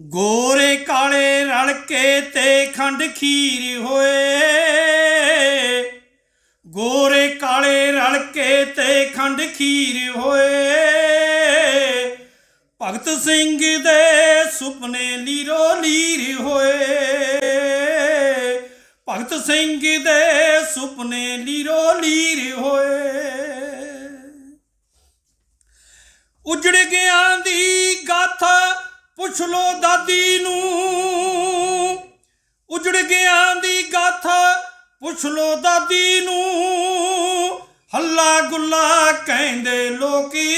ਗੋਰੇ ਕਾਲੇ ਰਲ ਕੇ ਤੇ ਖੰਡ ਖੀਰ ਹੋਏ। ਗੋਰੇ ਕਾਲੇ ਰਲ ਕੇ ਤੇ ਖੰਡ ਖੀਰ ਹੋਏ। ਭਗਤ ਸਿੰਘ ਦੇ ਸੁਪਨੇ ਲੀਰੋ ਲੀਰ ਹੋਏ। ਭਗਤ ਸਿੰਘ ਦੇ ਸੁਪਨੇ ਲੀਰੋ ਲੀਰ ਹੋਏ। ਉਜੜ ਗਿਆ ਦੀ ਪੁੱਛ ਲੋ ਦਾਦੀ ਨੂੰ। ਉਜੜ ਗਿਆ ਦੀ ਗਾਥਾ ਪੁੱਛ ਲੋ ਦਾਦੀ ਨੂੰ। ਹੱਲਾ ਗੁੱਲਾ ਕਹਿੰਦੇ ਲੋਕੀ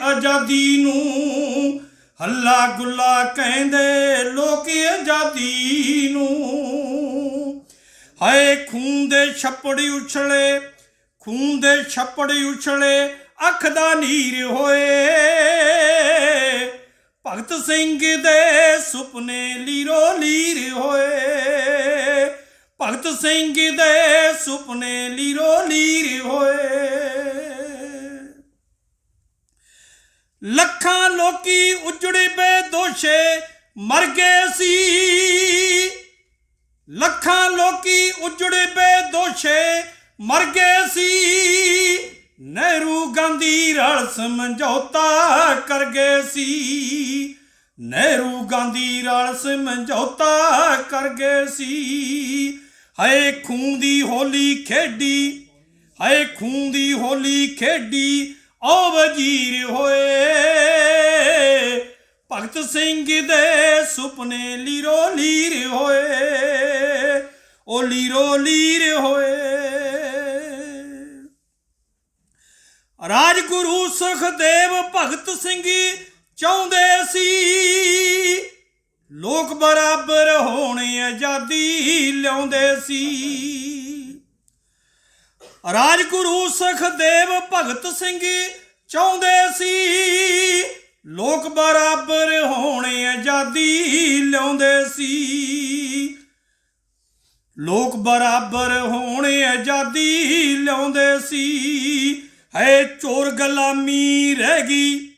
ਆਜ਼ਾਦੀ ਨੂੰ। ਹੱਲਾ ਗੁੱਲਾ ਕਹਿੰਦੇ ਲੋਕੀ ਆਜ਼ਾਦੀ ਨੂੰ। ਹਾਏ ਖੂਨ ਦੇ ਛੱਪੜ ਉਛਲੇ, ਖੂਨ ਦੇ ਛੱਪੜ ਉਛਲੇ, ਅੱਖ ਦਾ ਨੀਰ ਹੋਏ। ਭਗਤ ਸਿੰਘ ਦੇ ਸੁਪਨੇ ਲੀਰੋ ਲੀਰ ਹੋਏ। ਭਗਤ ਸਿੰਘ ਦੇ ਸੁਪਨੇ ਲੀਰੋ ਲੀਰ ਹੋਏ। ਲੱਖਾਂ ਲੋਕੀ ਉਜੜੇ ਬੇਦੋਸ਼ੇ, ਮਰ ਗਏ ਸੀ। ਲੱਖਾਂ ਲੋਕੀ ਉਜੜੇ ਬੇਦੋਸ਼ੇ, ਮਰ ਗਏ ਸੀ। ਨਹਿਰੂ ਗਾਂਧੀ ਰਲ ਸਮਝੌਤਾ ਕਰ ਗਏ ਸੀ। ਨਹਿਰੂ ਗਾਂਧੀ ਰਲ ਸਮਝੌਤਾ ਕਰ ਗਏ ਸੀ। ਹਾਏ ਖੂਨ ਦੀ ਹੋਲੀ ਖੇਡੀ, ਹਏ ਖੂਨ ਦੀ ਹੋਲੀ ਖੇਡੀ ਓ ਵਜ਼ੀਰ ਹੋਏ। ਭਗਤ ਸਿੰਘ ਦੇ ਸੁਪਨੇ ਲੀਰੋ ਲੀਰ ਹੋਏ, ਓ ਲੀਰੋ ਲੀਰ ਹੋਏ। ਰਾਜਗੁਰੂ ਸੁਖਦੇਵ ਭਗਤ ਸਿੰਘ ਚਾਹੁੰਦੇ ਸੀ। ਲੋਕ ਬਰਾਬਰ ਹੋਣ ਆਜ਼ਾਦੀ ਲਿਆਉਂਦੇ ਸੀ। ਰਾਜਗੁਰੂ ਸੁਖਦੇਵ ਭਗਤ ਸਿੰਘ ਚਾਹੁੰਦੇ ਸੀ। ਲੋਕ ਬਰਾਬਰ ਹੋਣ ਆਜ਼ਾਦੀ ਲਿਆਉਂਦੇ ਸੀ। ਲੋਕ ਬਰਾਬਰ ਹੋਣ ਆਜ਼ਾਦੀ ਲਿਆਉਂਦੇ ਸੀ। ਹੈ ਚੋਰ ਗੁਲਾਮੀ ਰਹਿ ਗਈ,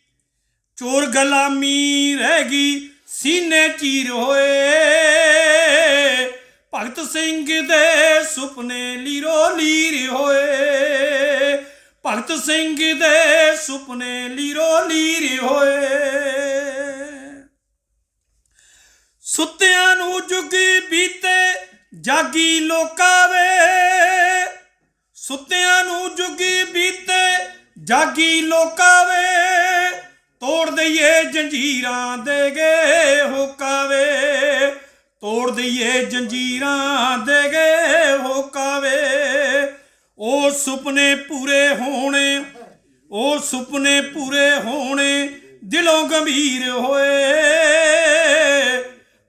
ਚੋਰ ਗੁਲਾਮੀ ਰਹਿ ਗਈ, ਸੀਨੇ ਚੀਰ ਹੋਏ। ਭਗਤ ਸਿੰਘ ਦੇ ਸੁਪਨੇ ਲੀਰੋ ਲੀਰ ਹੋਏ। ਭਗਤ ਸਿੰਘ ਦੇ ਸੁਪਨੇ ਲੀਰੋ ਲੀਰ ਹੋਏ। ਸੁੱਤਿਆਂ ਨੂੰ ਜੁਗੀ ਬੀਤੇ, ਜਾਗੀ ਲੋਕਾਂ ਵੇ। ਸੁੱਤਿਆਂ ਨੂੰ ਜੁਗੀ ਬੀਤੇ, ਜਾਗੀ ਲੋਕਾਂ ਵੇ। ਤੋੜ ਦਈਏ ਜੰਜੀਰਾਂ ਦੇ ਗੇ ਹੋਕਾਵੇ ਤੋੜ ਦਈਏ ਜੰਜੀਰਾਂ ਦੇ ਗੇ ਹੋਕਾਵੇ ਉਹ ਸੁਪਨੇ ਪੂਰੇ ਹੋਣੇ, ਉਹ ਸੁਪਨੇ ਪੂਰੇ ਹੋਣੇ, ਦਿਲੋਂ ਗੰਭੀਰ ਹੋਏ।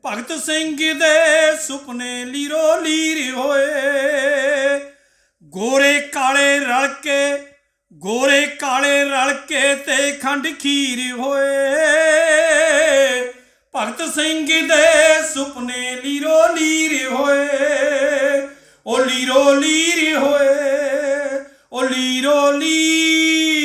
ਭਗਤ ਸਿੰਘ ਦੇ ਸੁਪਨੇ ਲੀਰੋ ਲੀਰ ਹੋਏ। ਗੋਰੇ ਕਾਲੇ ਰਲ ਕੇ, ਗੋਰੇ ਕਾਲੇ ਰਲ ਕੇ ਤੇ ਖੰਡ ਖੀਰ ਹੋਏ। ਭਗਤ ਸਿੰਘ ਦੇ ਸੁਪਨੇ ਲੀਰੋ ਲੀਰ ਹੋਏ। ਉਹ ਲੀਰੋ ਲੀਰ ਹੋਏ, ਉਹ ਲੀਰੋ ਲੀਰ